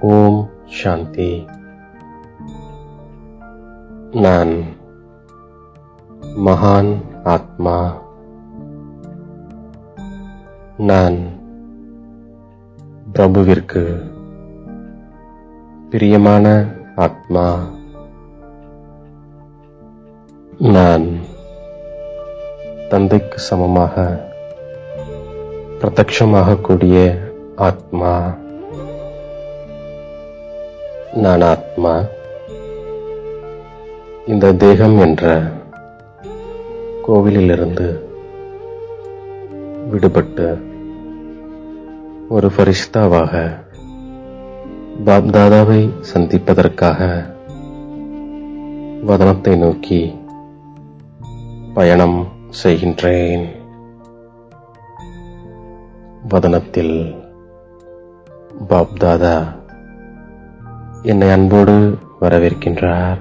ஓம் சாந்தி நான் மகான் ஆத்மா நான் பிரபுவிற்கு பிரியமான ஆத்மா நான் தந்தைக்கு சமமாக பிரத்யமாகக்கூடிய ஆத்மா நான் ஆத்மா. இந்த தேகம் என்ற கோவிலிலிருந்து விடுபட்டு ஒரு ஃபரிஷ்தாவாக பாப்தாதாவை சந்திப்பதற்காக வதனத்தை நோக்கி பயணம் செய்கின்றேன். வதனத்தில் பாப்தாதா என்னை அன்போடு வரவேற்கின்றார்.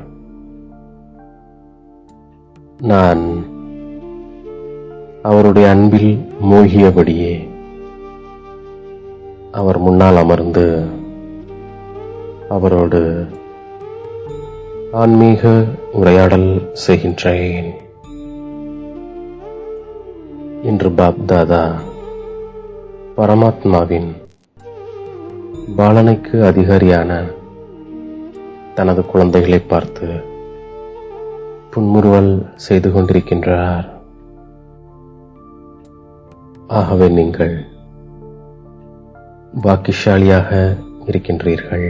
நான் அவருடைய அன்பில் மூழ்கியபடியே அவர் முன்னால் அமர்ந்து அவரோடு ஆன்மீக உரையாடல் செய்கின்றேன். இன்று பாப்தாதா பரமாத்மாவின் பாலனைக்கு அதிகாரியான தனது குழந்தைகளை பார்த்து புன்முறுவல் செய்து கொண்டிருக்கின்றார். ஆகவே நீங்கள் பாக்கியசாலியாக இருக்கின்றீர்கள்.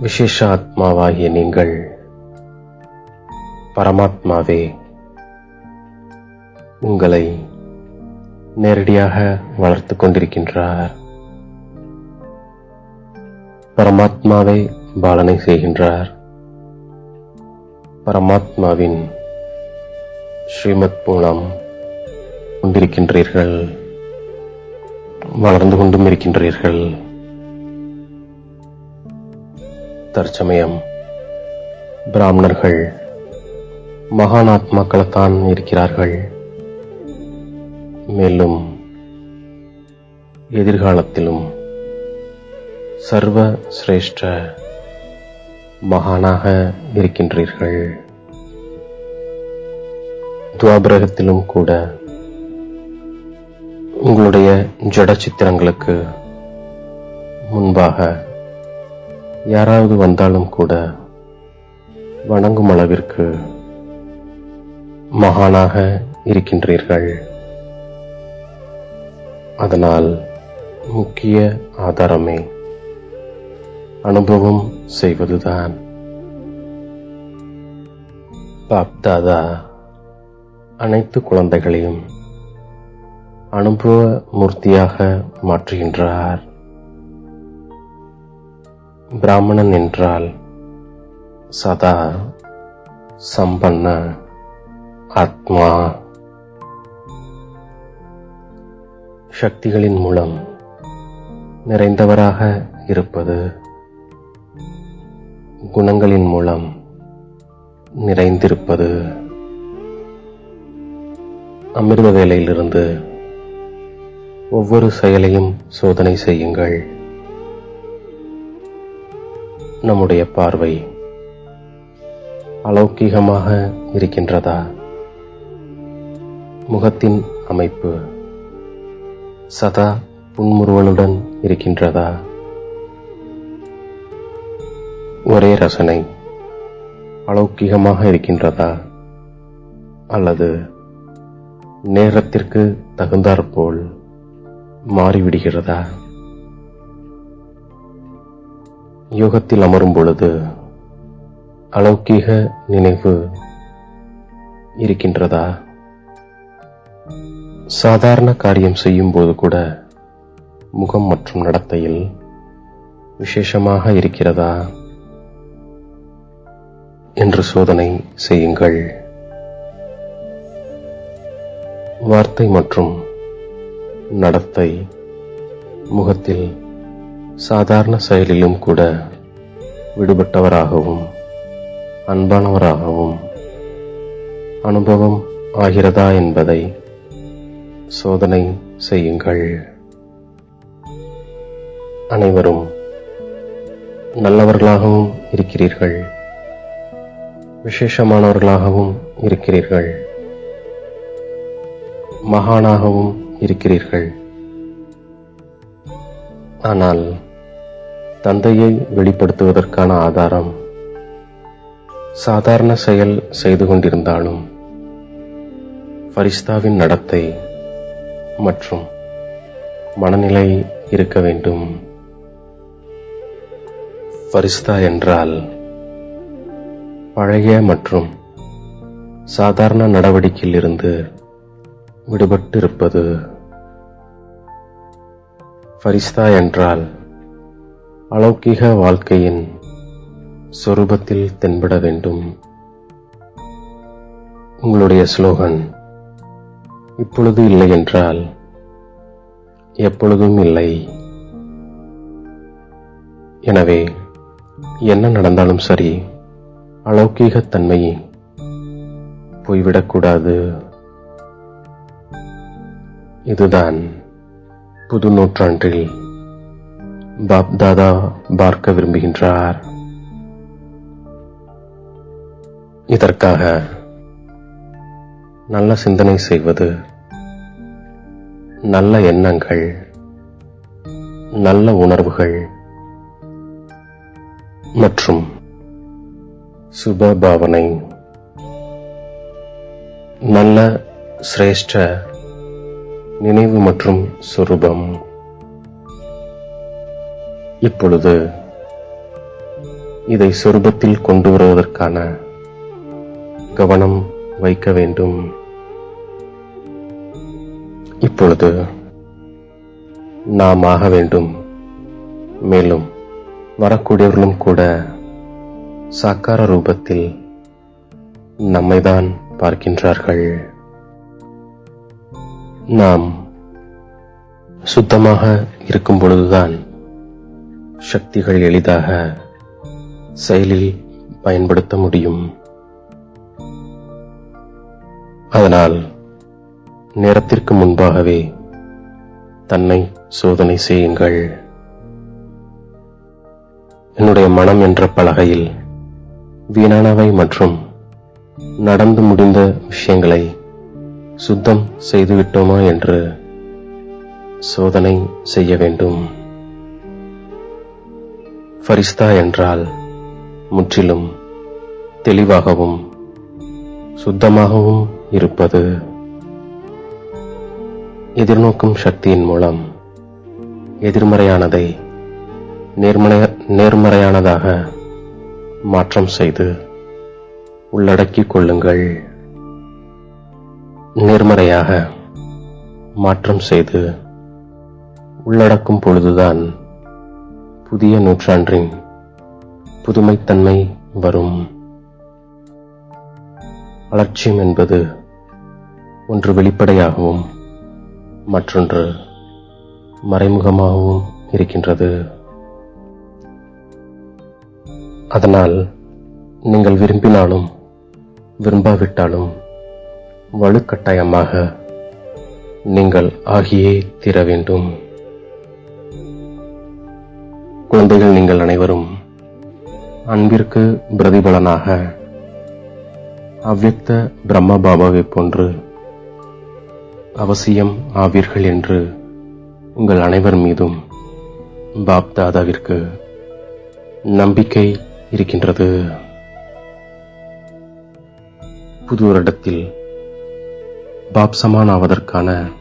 விசேஷ ஆத்மாவாகிய நீங்கள் பரமாத்மாவே உங்களை நேரடியாக வளர்த்துக் கொண்டிருக்கின்றார். பரமாத்மாவை பாலனை செய்கின்றார். பரமாத்மாவின் ஸ்ரீமத் மூலம் கொண்டிருக்கின்றீர்கள். வளர்ந்து கொண்டும் இருக்கின்றீர்கள். தற்சமயம் பிராமணர்கள் மகான் ஆத்மாக்களைத்தான் இருக்கிறார்கள். மேலும் எதிர்காலத்திலும் சர்வ சிரேஷ்ட மகானாக இருக்கின்றீர்கள். துவாபரகத்திலும் கூட உங்களுடைய ஜட சித்திரங்களுக்கு முன்பாக யாராவது வந்தாலும் கூட வணங்கும் அளவிற்கு மகானாக இருக்கின்றீர்கள். அதனால் முக்கிய ஆதாரமே அனுபவம் செய்வதுதான். பாப்தாதா அனைத்து குழந்தைகளையும் அனுபவ மூர்த்தியாக மாற்றுகின்றார். பிராமணன் என்றால் சதா சம்பன்ன ஆத்மா. சக்திகளின் மூலம் நிறைந்தவராக இருப்பது குணங்களின் மூலம் நிறைந்திருப்பது. அமிர்த வேலையிலிருந்து ஒவ்வொரு செயலையும் சோதனை செய்யுங்கள். நம்முடைய பார்வை அலௌக்கிகமாக இருக்கின்றதா? முகத்தின் அமைப்பு சதா புன்முறுவலுடன் இருக்கின்றதா? ஒரே ரசனை. அலௌக்கிகமாக இருக்கின்றதா? அல்லது நேரத்திற்கு தகுந்தாற்போல் மாறிவிடுகிறதா? யோகத்தில் அமரும் பொழுது அலௌக்கிக நினைவு இருக்கின்றதா? சாதாரண காரியம் செய்யும் போது கூட முகம் மற்றும் நடத்தையில் விசேஷமாக இருக்கிறதா? என்று சோதனை செய்யுங்கள். வார்த்தை மற்றும் நடத்தை முகத்தில் சாதாரண செயலிலும் கூட விடுபட்டவராகவும் அன்பானவராகவும் அனுபவம் ஆகிறதா என்பதை சோதனை செய்யுங்கள். அனைவரும் நல்லவர்களாகவும் இருக்கிறீர்கள். விசேஷமானவர்களாகவும் இருக்கிறீர்கள். மகானாகவும் இருக்கிறீர்கள். ஆனால் தந்தையை வெளிப்படுத்துவதற்கான ஆதாரம் சாதாரண செயல் செய்து கொண்டிருந்தாலும் ஃபரிஸ்தாவின் நடத்தை மற்றும் மனநிலை இருக்க வேண்டும். ஃபரிஸ்தா என்றால் பழைய மற்றும் சாதாரண நடவடிக்கையிலிருந்து விடுபட்டு இருப்பது ஃபரிஸ்தா என்றால் அலௌகிக வாழ்க்கையின் சொரூபத்தில் தென்பட வேண்டும். உங்களுடைய ஸ்லோகன் இப்பொழுது இல்லை என்றால் எப்பொழுதும் இல்லை. எனவே என்ன நடந்தாலும் சரி அலௌகீகத்தன்மையை. போய்விடக்கூடாது. இதுதான் புது நூற்றாண்டில் பாப் தாதா பார்க்க விரும்புகின்றார். இதற்காக நல்ல சிந்தனை செய்வது நல்ல எண்ணங்கள் நல்ல உணர்வுகள் மற்றும் சுப பாவனை நல்ல சிரேஷ்ட நினைவு மற்றும் சுரூபம். இப்பொழுது இதை சொரூபத்தில் கொண்டு வருவதற்கான கவனம் வைக்க வேண்டும். இப்பொழுது நாம் ஆக வேண்டும். மேலும் வரக்கூடியவர்களும் கூட சாக்கார ரூபத்தில் நம்மைதான் பார்க்கின்றார்கள். நாம் சுத்தமாக இருக்கும் பொழுதுதான் சக்திகள் எளிதாக செயலில் பயன்படுத்த முடியும். அதனால் நேரத்திற்கு முன்பாகவே தன்னை சோதனை செய்யுங்கள். என்னுடைய மனம் என்ற பலகையில் வீணானவை மற்றும் நடந்து முடிந்த விஷயங்களை சுத்தம் செய்துவிட்டோமா என்று சோதனை செய்ய வேண்டும். ஃபரிஸ்தா என்றால் முற்றிலும் தெளிவாகவும் சுத்தமாகவும் இருப்பது எதிர்நோக்கும் சக்தியின் மூலம் எதிர்மறையானதை நேர்மறை நேர்மறையானதாக மாற்றம் செய்து உள்ளடக்கிக் கொள்ளுங்கள். நேர்மறையாக மாற்றம் செய்து உள்ளடக்கும் பொழுதுதான் புதிய நூற்றாண்டின் புதுமைத்தன்மை வரும். அலட்சியம் என்பது ஒன்று வெளிப்படையாகவும் மற்றொன்று மறைமுகமாகவும் இருக்கின்றது. அதனால் நீங்கள் விரும்பினாலும் விரும்பாவிட்டாலும் வலுக்கட்டாயமாக நீங்கள் ஆகியே தீர வேண்டும். குழந்தைகள் நீங்கள் அனைவரும் அன்பிற்கு பிரதிபலனாக அவ்யக்த பிரம்ம பாபாவைப் போன்று அவசியம் ஆவீர்கள் என்று உங்கள் அனைவர் மீதும் பாப்தாதாவிற்கு நம்பிக்கை இருக்கின்றது. புது வருடத்தில் பாப்சமான் ஆவதற்கான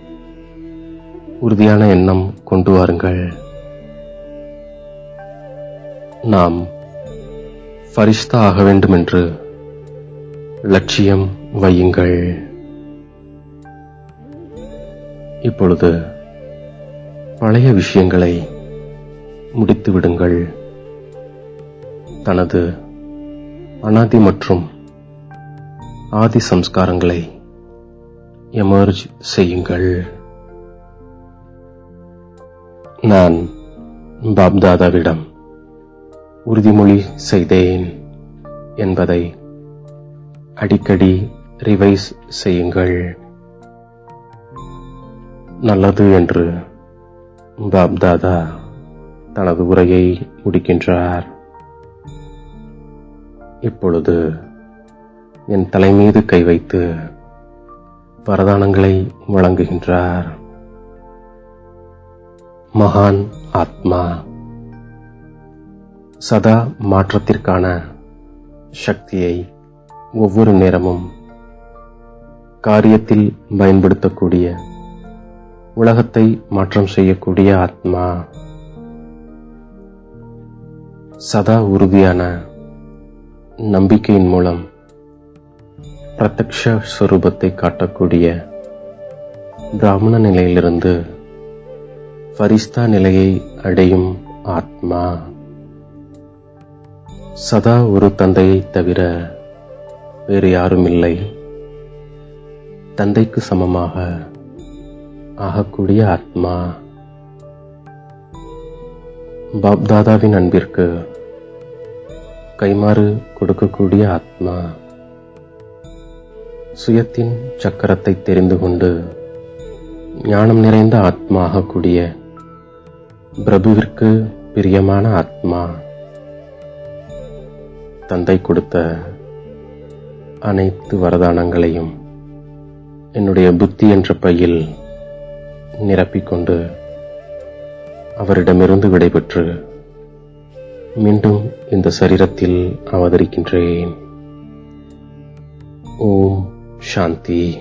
உறுதியான எண்ணம் கொண்டு வாருங்கள். நாம் ஃபரிஷ்தா ஆக வேண்டும் என்று லட்சியம் வையுங்கள். இப்பொழுது பழைய விஷயங்களை முடித்து விடுங்கள் தனது அனாதி மற்றும் ஆதி சம்ஸ்காரங்களை எமர்ஜ் செய்யுங்கள். நான் பாப்தாதாவிடம் உறுதிமொழி செய்தேன் என்பதை அடிக்கடி ரிவைஸ் செய்யுங்கள். நல்லது என்று பாப்தாதா தனது உரையை முடிக்கின்றார். இப்பொழுது என் தலைமீது கை வைத்து வரதானங்களை வழங்குகின்றார். மகான் ஆத்மா. சதா மாற்றத்திற்கான சக்தியை ஒவ்வொரு நேரமும் காரியத்தில் பயன்படுத்தக்கூடிய உலகத்தை மாற்றம் செய்யக்கூடிய ஆத்மா. சதா உறுதியான நம்பிக்கையின் மூலம் பிரத்யக்ஷ ஸ்வரூபத்தை காட்டக்கூடிய பிராமண நிலையிலிருந்து ஃபரிஸ்தா நிலையை அடையும் ஆத்மா. சதா ஒரு தந்தையை தவிர வேறு யாரும் இல்லை தந்தைக்கு சமமாக ஆகக்கூடிய ஆத்மா. பாப்தாதாவின் அன்பிற்கு கைமாறு கொடுக்கக்கூடிய ஆத்மா சுயத்தின் சக்கரத்தை தெரிந்து கொண்டு ஞானம் நிறைந்த ஆத்மா ஆகக்கூடிய பிரபுவிற்கு பிரியமான ஆத்மா தந்தை கொடுத்த அனைத்து வரதானங்களையும் என்னுடைய புத்தி என்ற பையில் நிரப்பிக்கொண்டு அவரிடமிருந்து விடைபெற்று மீண்டும் இந்த சரீரத்தில் அவதரிக்கின்றேன். ஓம் சாந்தி.